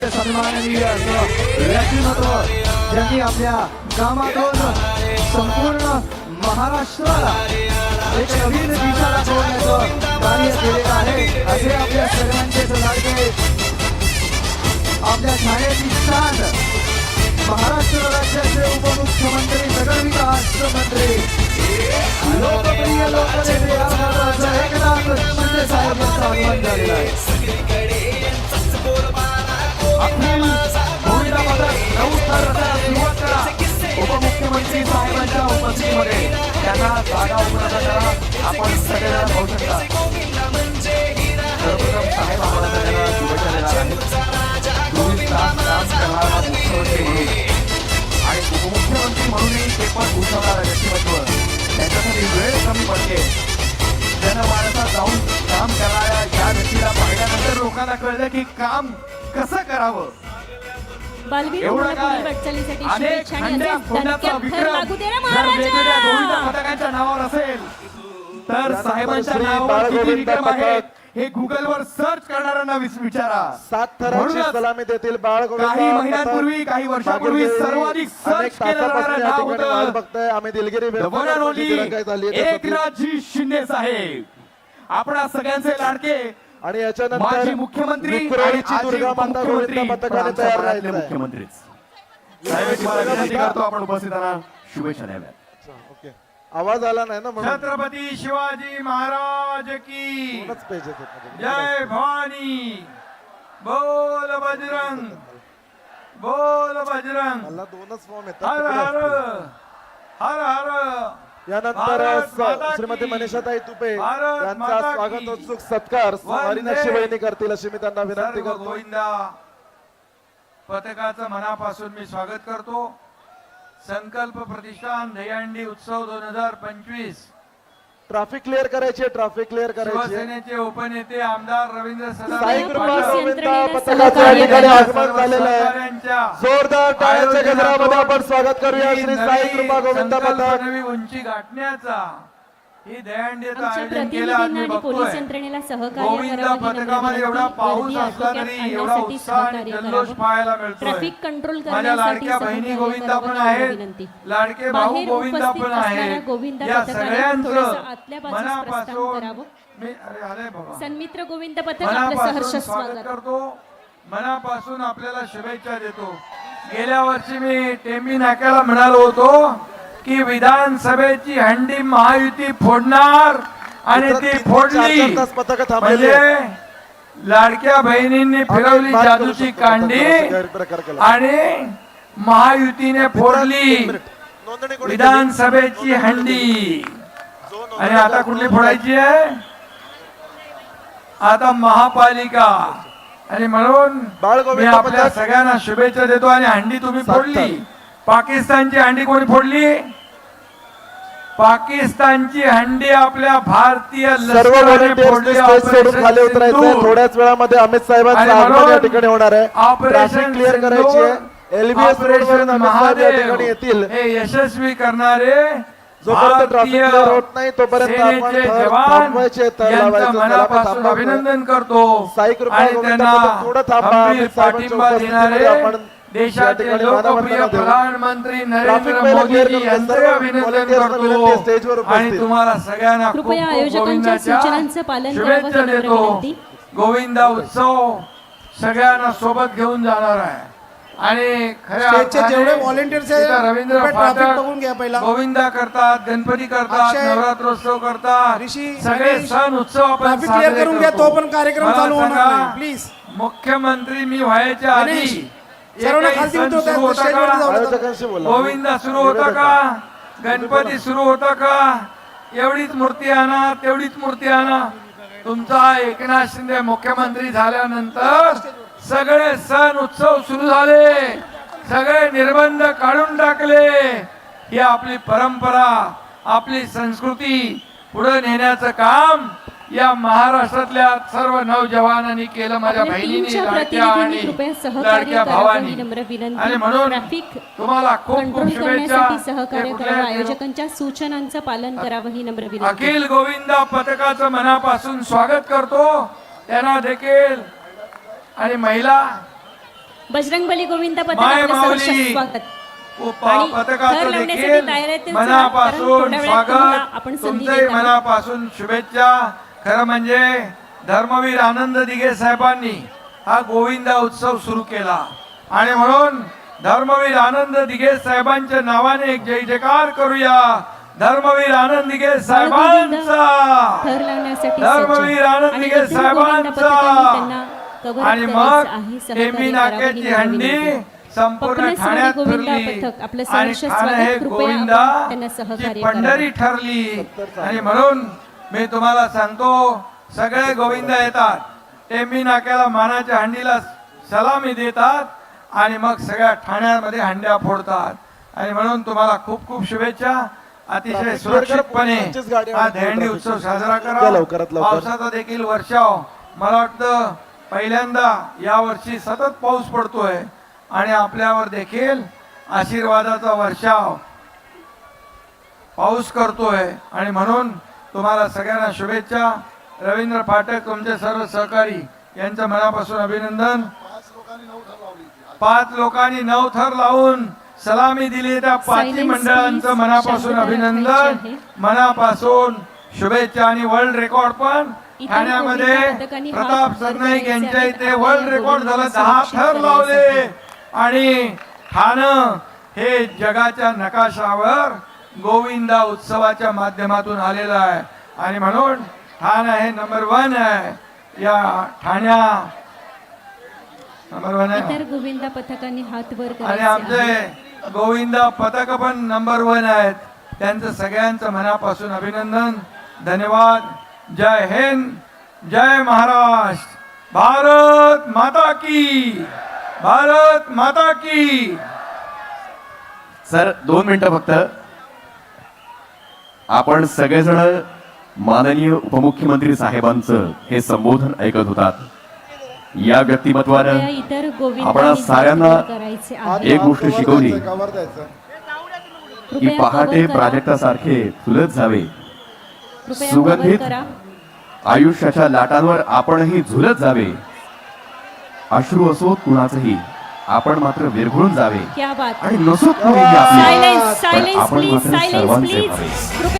सन्माननीय असं व्यक्तिमत्व ज्यांनी आपल्या कामातून संपूर्ण महाराष्ट्राला एक नवीन दिशा दाखवण्याचं कार्य केलेलं आहे असे आपल्या सर्वांचे लाडके आपल्या छायेची स्थान महाराष्ट्र राज्याचे उपमुख्यमंत्री नगरविकास मंत्री लोकप्रिय लोकनेते एकनाथ शिंदे साहेबांचं आगमन झालेलं आहे. साहेबांच्या उपस्थितीमध्ये त्यांना जागा उपलब्ध करा आपण सगळ्यांना पाहू शकता. सर्वप्रथम साहेब आम्हाला सगळ्यांना शुभेच्छा देणार आहेत. चोवीस तास काम करणारा मुख्यमंत्री म्हणून. आणि उपमुख्यमंत्री म्हणूनही ते पण भूषवणारा व्यक्तिमत्व त्यांच्यासाठी वेळ कमी पडते. जनमानसात जाऊन काम करणाऱ्या या व्यक्तीला पाहिल्यानंतर लोकांना कळलं की काम कसं करावं. बालवीर एवढं मुलं काय पुढील वाटचालीसाठी अनेक शुभेच्छा आणि खंड्या असेच फोडण्याचा दणक्यात थर विक्रम लागू दे रे जर वेगवेगळ्या गोविंद महाराजा पथकांच्या नावावर असेल तर साहेबांच्या श्री नावावर किती बाळगोविंद विक्रम पथक. आहेत हे गुगल वर सर्च करणाऱ्यांना विच- विचारा सात थरांची म्हणूनच सलामी देतील बाळ गोविंद काही. महिन्यांपूर्वी, काही वर्षापूर्वी सर्वाधिक अनेक केलं जाणारं नाव होतं. बघतोय आम्ही दिलगिरी The one and व्यक्त only तिरंगाई झाली आहे त्यासाठी. एकनाथजी शिंदे साहेब आपणा सगळ्यांचे लाडके आणि याच्यानंतर मुख्यमंत्री दुर्गा माता पथकाने तयार विनंती करतो आपण उपस्थितांना. शुभेच्छा ओके. आवाज आला नाही ना म्हणून? छत्रपती शिवाजी महाराज की. जय भवानी. बोल बजरंग. बोल बजरंग. मला दोनच फॉर्म हर येतात. हर असतील. हर हर. यानंतर श्रीमती मनीषाताई तुपे यांचा स्वागत उत्सुक सत्कार हरिनाक्षी वहिनी करतील अशी मी त्यांना विनंती करतो. गोविंदा पथकाचं मनापासून मी स्वागत करतो. संकल्प प्रतिष्ठान दहीहंडी उत्सव दोन हजार पंचवीस ट्रॅफिक क्लिअर करायची ट्रॅफिक क्लिअर करायची. शिवसेनेचे उपनेते आमदार रवींद्र साई सदानंद कृपा पोलीस गोविंद यंत्रणेला पथकाचं या सहकार्य ठिकाणी करा. आगमन झालेलं आहे जोरदार टाळ्यांच्या गजरामध्ये आपण स्वागत करूया श्री नवी साई कृपा गोविंद पथक उंची गाठण्याचा ही आयोजन केलं आज मी पोलीस बघतोय यंत्रणेला सहकार्य गोविंद करावं ही नम्र पथकामध्ये एवढा विनंती. पाऊस गर्दी असला आटोक्यात तरी एवढा आणण्यासाठी उत्साह आणि सहकार्य जल्लोष करावं. पाहायला मिळतोय ट्रॅफिक कंट्रोल माझ्या करण्यासाठी लाडक्या बहिणी सहकार्य गोविंदा करावं पण ही आहेत विनंती. लाडके भाऊ बाहेर गोविंदा उपस्थित पण असणाऱ्या आहेत गोविंदा या पथकाला सगळ्यांचं थोडंसं आतल्या बाजूस प्रस्थान मनापासून करावं. मी अरे आले बाबा सन्मित्र गोविंद पथक आपलं मनापासून सहर्ष स्वागत स्वागत करतो मनापासून आपल्याला शुभेच्छा देतो गेल्या वर्षी मी टेंबी नाक्याला म्हणालो होतो की विधानसभेची हंडी महायुती फोडणार आणि ती फोडली. म्हणजे लाडक्या बहिणींनी फिरवली जादूची कांडी. आणि महायुतीने फोडली? विधानसभेची हंडी. आणि आता कुठली फोडायची आहे? आता महापालिका. आणि म्हणून मी आपल्या. सगळ्यांना शुभेच्छा देतो आणि हंडी तुम्ही फोडली. पाकिस्तानची हंडी कोणी फोडली? पाकिस्तानची हंडी आपल्या भारतीय सर्व खाली उतरायचं. थोड्याच वेळामध्ये अमित साहेबांचं आगमन या ठिकाणी होणार आहे. ऑपरेशन क्लिअर करायची आहे. LBS operation Mahadev. येतील. हे यशस्वी करणारे जोपर्यंत क्लिअर होत नाही तोपर्यंत आपण थांबवायचे लावायचं. अभिनंदन करतो साई कृपा थोडं थांबा. पाठिंबा देणारे आपण देशाचे लोकप्रिय. प्रधानमंत्री नरेंद्र करून यांचे अभिनंदन करतो. आणि तुम्हाला सगळ्यांना कृपया आयोजकांच्या सूचनांचं पालन शुभेच्छा देतो. गोविंदा उत्सव सगळ्यांना सोबत घेऊन जाणार आहे आणि खऱ्या जेवढे इथं रवींद्र फाटक बघून घ्या पहिला. गोविंदा करतात गणपती करतात नवरात्रोत्सव करतात. ऋषी, सगळे सण उत्सव आपण ट्रॅफिक करून घ्या. तो पण कार्यक्रम चालू होणार प्लीज मुख्यमंत्री मी व्हायच्या आधी गोविंदा सुरू होता का? गणपती सुरू होता का? एवढीच मूर्ती आणा तेवढीच मूर्ती आणा. तुमचा एकनाथ शिंदे मुख्यमंत्री झाल्यानंतर सगळे सण उत्सव सुरू झाले. सगळे निर्बंध काढून टाकले. ही आपली परंपरा आपली संस्कृती पुढे नेण्याचं काम या महाराष्ट्रातल्या सर्व नौजवानांनी केलं माझ्या बहिणींनी लाडक्या आणि लाडक्या भावानी. आणि म्हणून तुम्हाला खूप खूप शुभेच्छा. आयोजकांच्या सूचनांचं पालन करावं ही नम्र अखिल गोविंदा पथकाचं मनापासून स्वागत करतो. त्यांना देखील आणि महिला गोविंद तयार आहेत ते मनापासून स्वागत. तुमचंही. मनापासून शुभेच्छा. खरं म्हणजे धर्मवीर आनंद दिघे साहेबांनी हा गोविंदा उत्सव सुरू केला. आणि म्हणून धर्मवीर आनंद दिघे साहेबांच्या नावाने एक जय जयकार करूया. धर्मवीर आनंद दिघे साहेबांचा. धर्मवीर. आनंद दिघे गोविंद साहेबांचा. आणि मग करावं नाक्याची हंडी. संपूर्ण ठाण्यात फिरली पथक आपलं आणि सहर्ष ठाणे हे गोविंदा पंढरी ठरली. आणि म्हणून मी तुम्हाला सांगतो सगळे गोविंद येतात. टेंबी नाक्याला मानाच्या हंडीला सलामी देतात आणि मग सगळ्या ठाण्यामध्ये हंड्या फोडतात. आणि म्हणून तुम्हाला खूप खूप शुभेच्छा. अतिशय सुरक्षितपणे हा दहंडी उत्सव साजरा करा. लवकरात लवकर. पावसाचा देखील वर्षाव. मला वाटतं पहिल्यांदा या वर्षी सतत पाऊस पडतोय आणि आपल्यावर देखील आशीर्वादाचा वर्षाव पाऊस करतोय आणि म्हणून तुम्हाला सगळ्यांना शुभेच्छा रवींद्र फाटक तुमचे सर्व सहकारी यांचं मनापासून अभिनंदन पाच लोकांनी नऊ थर लावून सलामी दिली त्या पाचही मंडळांचं. मनापासून अभिनंदन. मनापासून शुभेच्छा आणि वर्ल्ड रेकॉर्ड पण ठाण्यामध्ये प्रताप सरनाईक यांच्या. इथे वर्ल्ड रेकॉर्ड झालं दहा थर लावले. आणि ठाणं हे जगाच्या नकाशावर गोविंदा उत्सवाच्या माध्यमातून आलेलं आहे. आणि म्हणून ठाणं हे नंबर वन आहे. या ठाण्या नंबर वन आहे. गोविंदा पथकांनी हात वर आणि. आमचे गोविंदा पथक पण नंबर वन आहेत. त्यांचं सगळ्यांचं मनापासून अभिनंदन. धन्यवाद. जय हिंद जय महाराष्ट्र। भारत माता की भारत माता की। सर दोन मिनिटं फक्त. आपण सगळेजण माननीय उपमुख्यमंत्री साहेबांचं हे संबोधन ऐकत होतात. या व्यक्तिमत्वानं आपण साऱ्यांना. एक गोष्ट शिकवली. की पहाटे. प्राजक्तासारखे फुलत जावे सुगंधित करा. आयुष्याच्या लाटांवर आपणही झुलत जावे. अश्रू असोत कुणाचंही आपण मात्र विरघळून जावे. क्या बात. आणि कुणीही सायलेन्स आपण प्लीज मात्र सायलेन्स सर्वांचे प्लीज व्हावे.